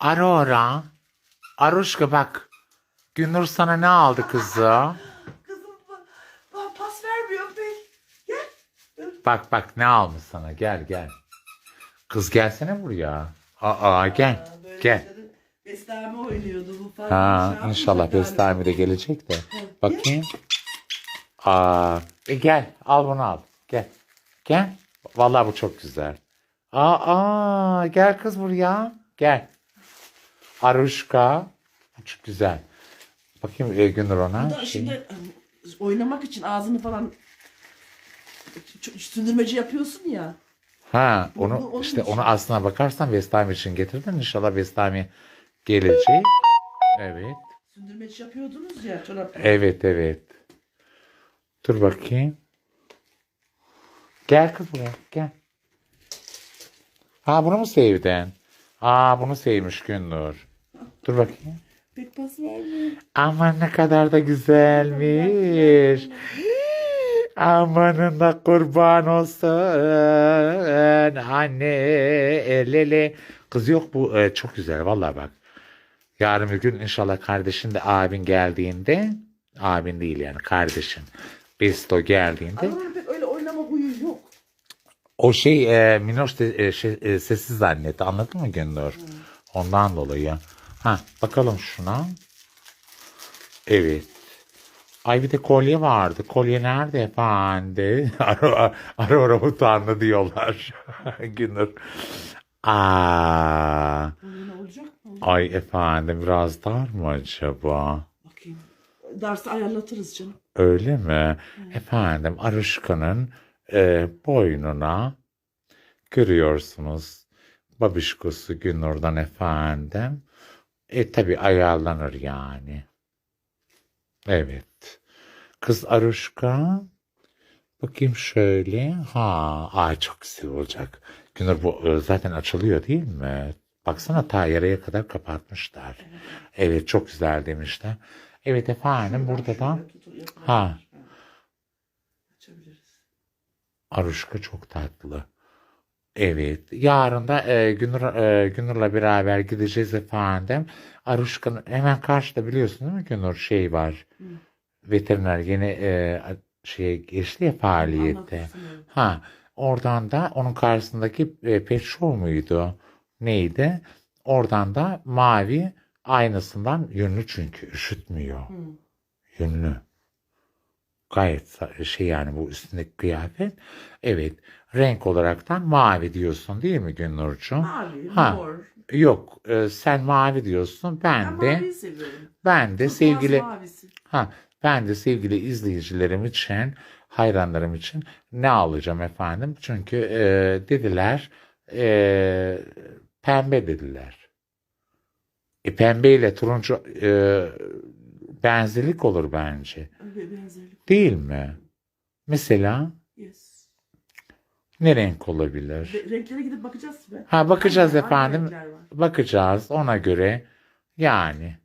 Aurora. Aruşka bak. Günür sana ne aldı kızı? Kızım ba- ba- pas vermiyor be. Gel. Bak bak ne almış sana gel gel. Kız gelsene buraya. Aa gel böyle gel. işte de oynuyordu bu falan. Ha Şey inşallah yapmayacak Bestami de gelecek de. Bakayım. Aa e, gel al bunu al. Gel. Gel. Vallahi bu çok güzel. Aa, aa gel kız buraya. Gel. Aruşka. Çok güzel. Bakayım e, Günür ona. Da Şey. şimdi hani, oynamak için ağzını falan ç- sündürmeci yapıyorsun ya. Ha Bu- bu onu onun işte için. onu aslına bakarsan Vestami için getirdin. İnşallah Vestami gelecek. Evet. Sündürmeci yapıyordunuz ya çorap. Evet evet. Dur bakayım. Gel kız buraya gel. Ha bunu mu sevdin? Aa bunu sevmiş Günnur. Dur bakayım. Pek pas vermiyor. Aman ne kadar da güzelmiş. Amanın da kurban olsun anne elele. Kız yok bu e, çok güzel vallahi bak. Yarın bir gün inşallah kardeşin de abin geldiğinde abin değil yani kardeşin Besto geldiğinde Ama pek öyle oynama huyu yok. O şey e, Minoş de, e, şey, e, sessiz zannetti anladın mı Gündür? Ondan dolayı. Ha bakalım şuna. Evet. Ay bir de kolye vardı. Kolye nerede efendi? ara ara ara utandı diyorlar. Gündür. Aa, olacak mı? ay efendim biraz dar mı acaba? Bakayım. Dersi ayarlatırız canım. Öyle mi? Efendim Aruşka'nın e, boynuna görüyorsunuz babişkosu Günur'dan efendim. E tabi ayarlanır yani. Evet. Kız Aruşka bakayım şöyle. Ha, ay çok güzel olacak. Günür bu e, zaten açılıyor değil mi? Baksana ta yarıya kadar kapatmışlar. Evet çok güzel demişler. Evet efendim burada da. Ha. Aruşka çok tatlı. Evet. Yarın da e, Günür, e, Günür'le beraber gideceğiz efendim. Aruşka'nın hemen karşıda biliyorsun değil mi Günür şey var. Hı. Veteriner yeni e, şeye geçti ya faaliyette. Ha, oradan da onun karşısındaki e, pet show muydu? Neydi? Oradan da mavi aynısından yünlü çünkü üşütmüyor. Hı. Yünlü. Gayet şey yani bu üstündeki kıyafet. Evet. Renk olaraktan mavi diyorsun değil mi Günnurcuğum? Mavi, Ha. mor. Yok e, sen mavi diyorsun. Ben Ben de ben de Turkuaz sevgili ha ben de sevgili izleyicilerim için hayranlarım için ne alacağım efendim? Çünkü e, dediler e, pembe dediler. E, pembe ile turuncu e, benzerlik olur bence. Benzerlik. Değil mi? Mesela Yes. ne renk olabilir? Re- renklere gidip bakacağız be. Ha bakacağız hangi efendim. var? Bakacağız ona göre. Yani.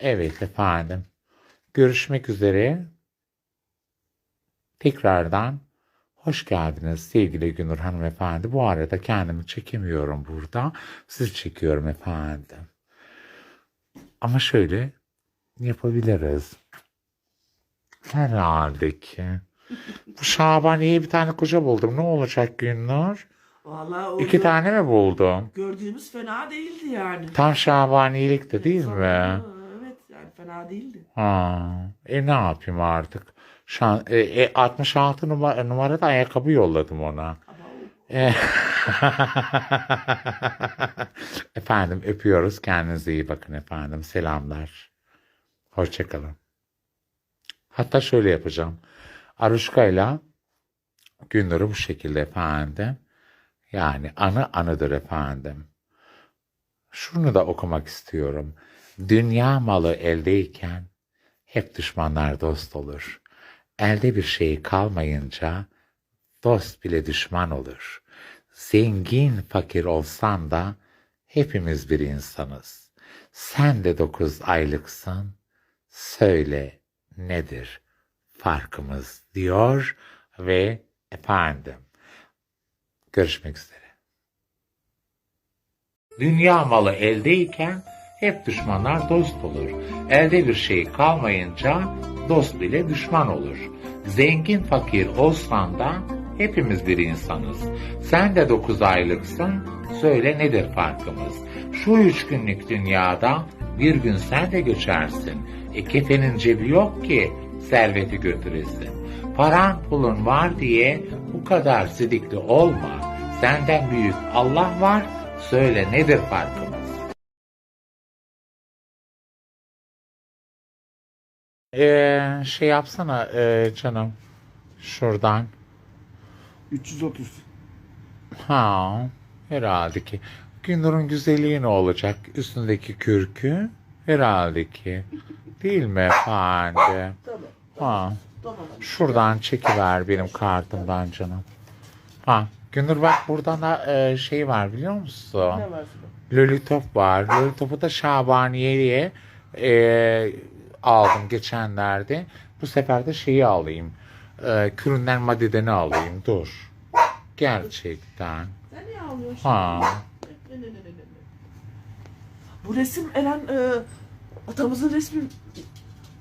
Evet efendim. Görüşmek üzere. Tekrardan hoş geldiniz sevgili Günür hanımefendi. Bu arada kendimi çekemiyorum burada. Sizi çekiyorum efendim. Ama şöyle yapabiliriz. Herhalde ki. Bu Şabaniye'ye bir tane koca buldum. Ne olacak Günnur? Vallahi o İki tane mi buldum? gördüğümüz fena değildi yani. Tam Şabaniyelikti değil mi? Evet yani fena değildi. Ha, e ne yapayım artık? Şan, e, e, 66 numara, numarada ayakkabı yolladım ona. Ama o E, efendim öpüyoruz. Kendinize iyi bakın efendim. Selamlar. Hoşçakalın. Hatta şöyle yapacağım. Aruşka'yla Gündür'ü bu şekilde efendim. Yani anı anıdır efendim. Şunu da okumak istiyorum. Dünya malı eldeyken hep düşmanlar dost olur. Elde bir şey kalmayınca dost bile düşman olur. Zengin fakir olsan da hepimiz bir insanız. Sen de dokuz aylıksın. Söyle nedir farkımız diyor ve efendim görüşmek üzere. Dünya malı eldeyken hep düşmanlar dost olur. Elde bir şey kalmayınca dost bile düşman olur. Zengin fakir olsan da hepimiz bir insanız. Sen de dokuz aylıksın, söyle nedir farkımız? Şu üç günlük dünyada bir gün sen de göçersin. E kefenin cebi yok ki serveti götüresin. Paran pulun var diye bu kadar sidikli olma. Senden büyük Allah var, söyle nedir farkımız? Ee, şey yapsana ee, canım şuradan. 330. Ha, herhalde ki. Gündür'ün güzelliği ne olacak? Üstündeki kürkü? Herhalde ki. Değil mi efendim? Tamam. Ha, Tamam. şuradan çekiver benim kartımdan canım. Ha, Gündür bak buradan da e, şey var biliyor musun? Ne var? Lolitop var. Lolitop'u da Şabaniye'ye e, aldım geçenlerde. Bu sefer de şeyi alayım. E, Küründen Madiden'i alayım. Dur. Gerçekten. Sen niye ağlıyorsun? Ha. Ne, ne, ne, ne, ne, ne? Bu resim Eren e, atamızın resmi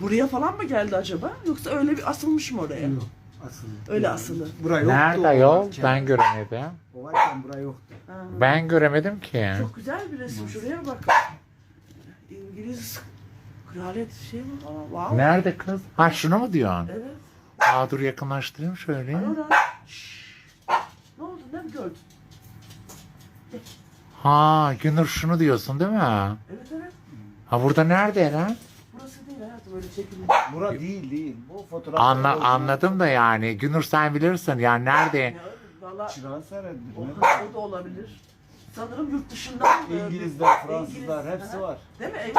buraya falan mı geldi acaba? Yoksa öyle bir asılmış mı oraya? Yok. Asılı. Öyle asılı. Buraya yoktu. Nerede o yol? varken. Ben göremedim. O varken buraya yoktu. Ha. Ben göremedim ki. Çok güzel bir resim. Şuraya bak. İngiliz kraliyet şey mi? Aa, Wow. Nerede kız? Ha şunu mu diyorsun? Evet. Aa dur yakınlaştırayım şöyle. Ayora. Ne oldu? Ne gördün? Ha Günür şunu diyorsun değil mi? Evet. Ha burada nerede Eren? Burası değil hayatım öyle çekilmiş. Bura değil değil. Bu fotoğraf. Anla, anladım da yani. Günür sen bilirsin yani nerede? Valla Çırağan Sarayı'dır. o, da olabilir. Sanırım yurt dışından. e, İngilizler, bir- Fransızlar İngiliz- hepsi Aha. var. Değil mi? Evet.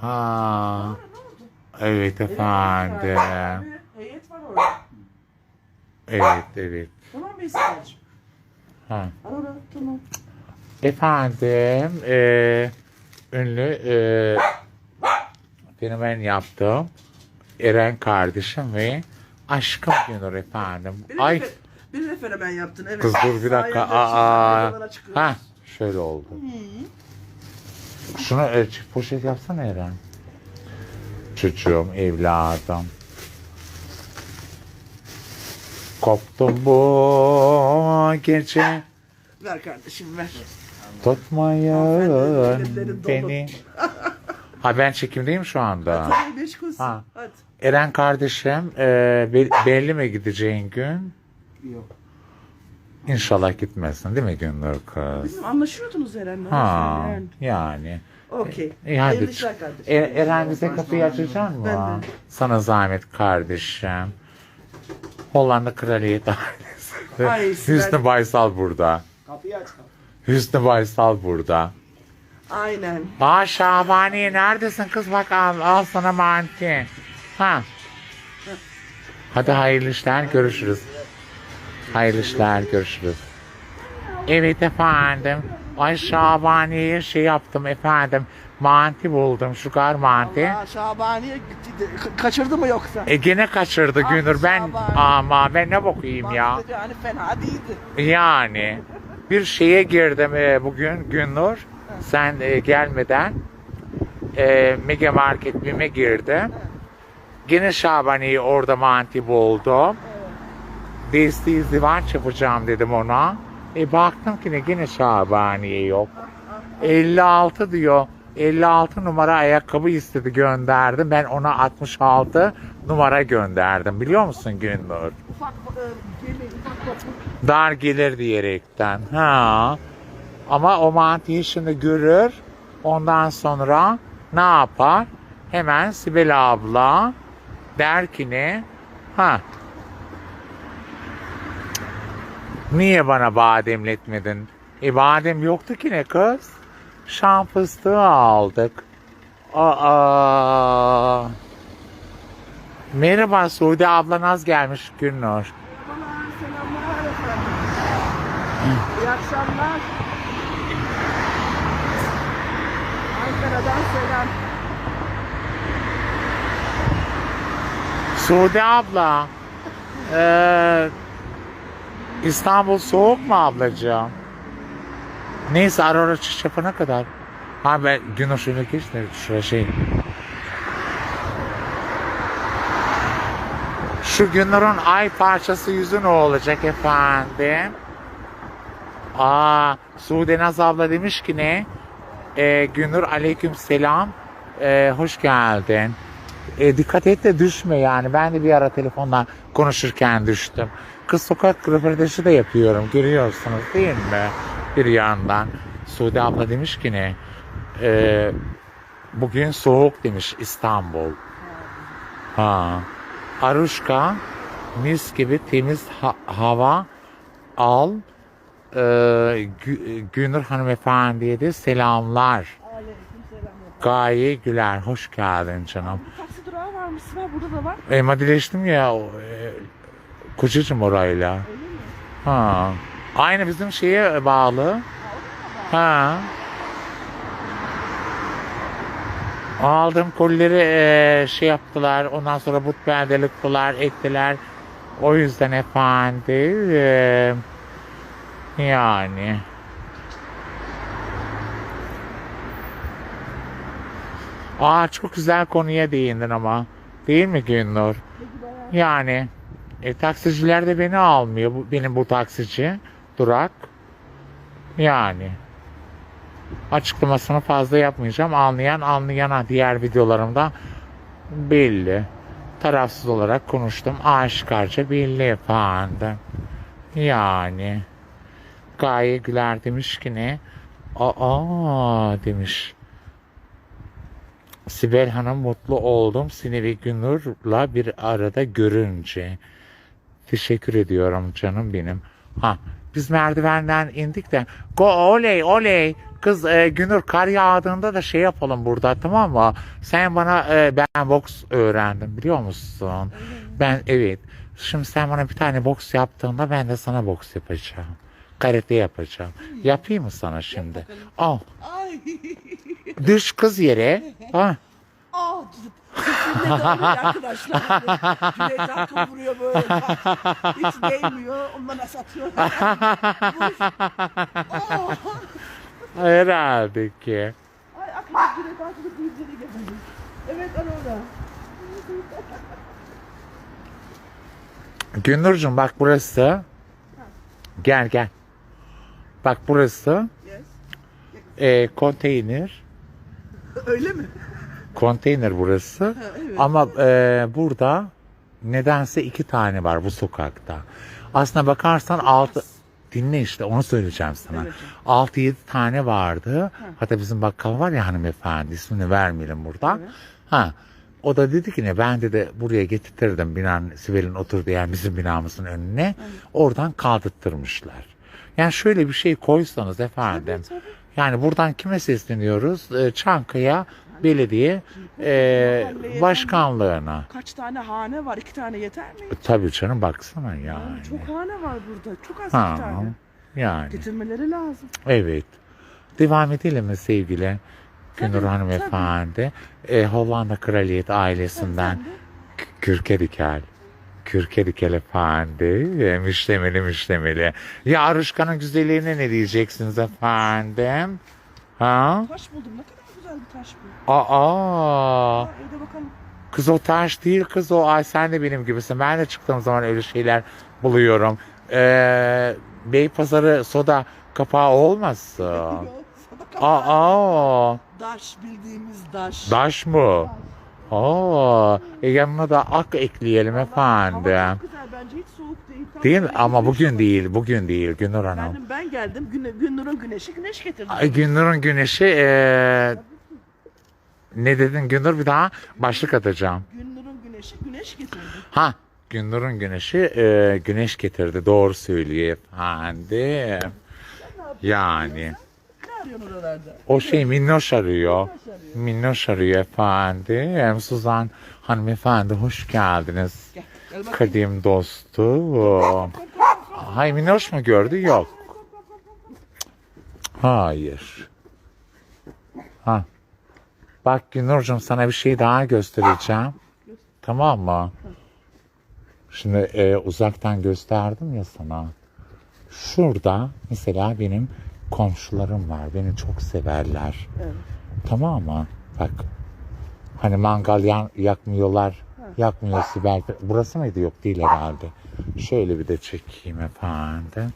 Ha. Doğru, ne oldu? Evet Evet, efendim. Heyet var orada. Evet evet. Tamam mı İsmail'cim? Ha. Orada tamam. Efendim e, ünlü e, fenomen yaptım. Eren kardeşim ve aşkım Günür efendim. Bir Ay refer- bir refere ben yaptın evet. kız dur bir dakika. Sayende Aa, ha şöyle oldu. Şunu e, poşet yapsana Eren. Çocuğum, evladım. Koptum bu gece Ver kardeşim ver. Tutmayın Hanımefendi, beni. ha ben çekimdeyim şu anda. Tabii meşgulsün. Ha. Hadi. Eren kardeşim e, be- belli mi gideceğin gün? Yok. İnşallah gitmesin değil mi Gündür kız? Bizim anlaşıyordunuz Eren'le. Ha Yani. yani. Okey. İyi hadi. Hayırlı işler kardeşim. E, Eren bize kapıyı açacak mı? Ben de. Sana zahmet kardeşim. Hollanda Kraliyet ailesi. Ay, Sibel. Hüsnü Baysal burada. Hüsnü Baysal burada. Aynen. Aa Şabaniye neredesin kız bak al, al sana manti. Ha. Hadi hayırlı işler görüşürüz. Hayırlı işler görüşürüz. Evet efendim. Ay Şabaniye'ye şey yaptım efendim. Manti buldum. Şugar manti. Allah Şabaniye gitti. Kaçırdı mı yoksa? E gene kaçırdı Ah, Günür. Ben Şabaniye. ama ben ne bakayım ya. Baktı Yani fena değildi. Yani bir şeye girdim e, bugün Günnur. Sen e, gelmeden e, Mega Market BİM'e girdim. Gene Şabani'yi orada manti buldum. Desteği zivanç yapacağım dedim ona. E baktım ki ne gene Şabaniye yok. 56 diyor. 56 numara ayakkabı istedi gönderdim. Ben ona 66 numara gönderdim. Biliyor musun? Ufak e, dar gelir diyerekten. Ha. Ama o mantıyı şimdi görür. Ondan sonra ne yapar? Hemen Sibel abla der ki ne? Ha. Niye bana bademletmedin? E badem yoktu ki ne kız? Şam fıstığı aldık. Aa. Merhaba Suudi abla naz gelmiş Gülnur. Merhabalar, selamlar efendim. İyi akşamlar. Ankara'dan selam. Suudi abla. eee, İstanbul soğuk mu ablacığım? Neyse ara çıkış yapana kadar. Ha ben gün şöyle geç de şuraya şey. Şu Günür'ün ay parçası yüzü ne olacak efendim? Aa, Sude Naz abla demiş ki ne? Ee, Günür aleyküm selam. Ee, hoş geldin. Ee, dikkat et de düşme yani. Ben de bir ara telefonla konuşurken düştüm. Kız sokak röportajı da yapıyorum. Görüyorsunuz değil mi? Bir yandan. Sude abla demiş ki ne? Ee, bugün soğuk demiş İstanbul. Ha. Aruşka mis gibi temiz ha- hava al. Ee, Gü- Günür hanımefendiye de selamlar. Gaye Güler hoş geldin canım. Bu taksi durağı varmış Sibel burada da var. E, madileştim ya o, e, kocacığım orayla. Öyle mi? Ha. Aynı bizim şeye bağlı. Ha. Aldım kolileri e, şey yaptılar. Ondan sonra but kılar ettiler. O yüzden efendim e, yani Aa çok güzel konuya değindin ama. Değil mi Günnur? Yani e, taksiciler de beni almıyor. Bu, benim bu taksici. Durak. Yani. Açıklamasını fazla yapmayacağım. Anlayan anlayana diğer videolarımda belli. Tarafsız olarak konuştum. Aşikarca belli efendim. Yani. Gaye Güler demiş ki ne? Aa demiş. Sibel Hanım mutlu oldum seni ve Günür'la bir arada görünce. Teşekkür ediyorum canım benim. Ha biz merdivenden indik de go oley oley kız e, Günür kar yağdığında da şey yapalım burada tamam mı? Sen bana e, ben boks öğrendim biliyor musun? Ben evet. Şimdi sen bana bir tane boks yaptığında ben de sana boks yapacağım. Karate yapacağım. Yapayım mı sana şimdi? Al. Ay. Düş kız yere. Ha. Aa. Kesinlikle oluyor arkadaşlar. Cüneyt Arkın vuruyor böyle. Hiç değmiyor. Ondan nasıl atıyor. Aa. Herhalde ki. Ay aklıma Cüneyt Arkın'ın gözleri geldi. Evet orada. Gündürcüm bak burası. Gel gel. Bak burası Yes. e, konteyner. Öyle mi? Konteyner burası. evet. Ama e, burada nedense iki tane var bu sokakta. Aslına bakarsan altı dinle işte onu söyleyeceğim sana. Evet. Altı yedi tane vardı. Hatta bizim bakkal var ya hanımefendi ismini vermeyelim burada. Evet. Ha. O da dedi ki ne ben de buraya getirtirdim binan Sibel'in oturduğu yer bizim binamızın önüne. Oradan kaldırttırmışlar. Yani şöyle bir şey koysanız efendim. Tabii, Yani buradan kime sesleniyoruz? Ee, Çankaya Belediye e, Başkanlığına. Kaç tane hane var? İki tane yeter mi? Tabii canım baksana yani. Yani çok hane var burada. Çok az Ha, iki tane. yani Getirmeleri lazım. evet. Devam edelim mi sevgili Günür Tabii, hanımefendi? E, Hollanda kraliyet ailesinden Sen de K- Kürkedikel. Kürkedikel efendi. E, müştemeli müştemeli. Ya Aruşkan'ın güzelliğine ne diyeceksiniz efendim? Ha? Taş buldum. Ne kadar güzel bir taş bu. Aa. Evde bakalım. Kız o taş değil kız o. Ay sen de benim gibisin. Ben de çıktığım zaman öyle şeyler buluyorum. Ee, Beypazarı soda kapağı sadaka. Aa, Daş bildiğimiz daş. taş mı? Aa, e yanına da ak ekleyelim Hava efendim. çok güzel bence hiç soğuk değil. Tam Değil mi? Ama bugün var. değil, bugün değil Günür Hanım. Efendim ben geldim. Güne, Gündür'ün güneşi güneş getirdi. Ay, Gündür'ün güneşi ee, ne dedin Gündür bir daha başlık atacağım. Gündür'ün güneşi güneş getirdi. Ha Gündür'ün güneşi e, güneş getirdi. Doğru söylüyor efendim. Yani Ne arıyorsun oralarda? o şey minnoş arıyor. Minnoş arıyor. Minnoş arıyor efendim. Suzan hanımefendi hoş geldiniz. Gel, gel bakayım. Kadim dostu. Hay minnoş mu gördü? Yok. Hayır. Ha. Bak Günurcuğum sana bir şey daha göstereceğim. Tamam mı? Şimdi e, uzaktan gösterdim ya sana. Şurada mesela benim komşularım var. Beni çok severler. Evet. Tamam mı? Bak. Hani mangal yan- yakmıyorlar. Yakmıyor Sibel. Burası mıydı? Yok değil herhalde. Şöyle bir de çekeyim efendim.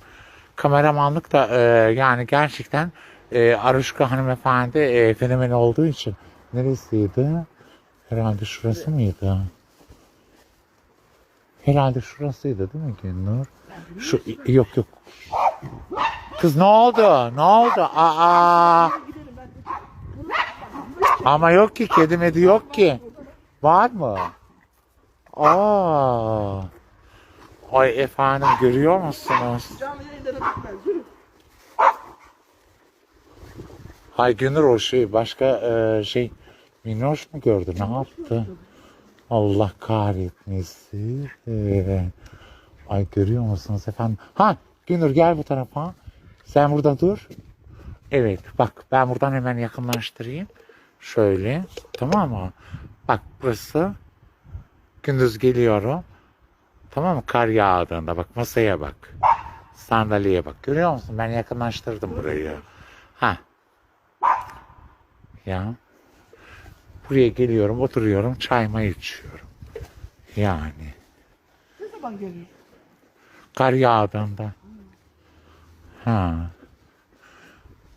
Kameramanlık da e, yani gerçekten e, Aruşka hanımefendi e, fenomen olduğu için neresiydi? Herhalde şurası mıydı? Herhalde şurasıydı değil mi Günnur? Şu yok yok. Kız ne oldu? Ne oldu? Aa! Ama yok ki kedi medi yok ki. Var mı? Aa. Ay efendim görüyor musunuz? Hay Günür o şey başka e, şey Minnoş mu gördü ne yaptı? Allah kahretmesin. Ee, ay görüyor musunuz efendim? Ha Günür gel bu tarafa. Sen burada dur. Evet bak ben buradan hemen yakınlaştırayım. Şöyle tamam mı? Bak burası gündüz geliyorum. Tamam mı? Kar yağdığında bak masaya bak. Sandalyeye bak. Görüyor musun? Ben yakınlaştırdım burayı. Ha. Ya. Buraya geliyorum, oturuyorum, çayımı içiyorum. Yani. Ne zaman geliyor? Kar yağdığında. Ha.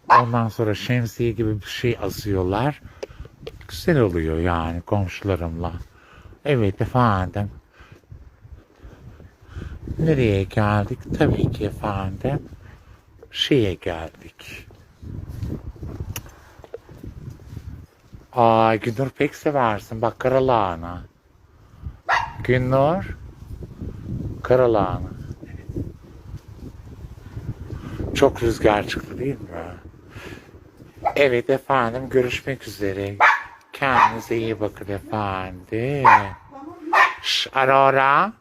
Ondan sonra şemsiye gibi bir şey asıyorlar. Güzel oluyor yani komşularımla. Evet efendim. Nereye geldik? Tabii ki efendim. Şeye geldik. Aa Günnur pek seversin. Bak karalahana. Günnur. Karalahana. Çok rüzgar çıktı değil mi? Evet efendim görüşmek üzere. Kendinize iyi bakın efendim. Şş, Aurora.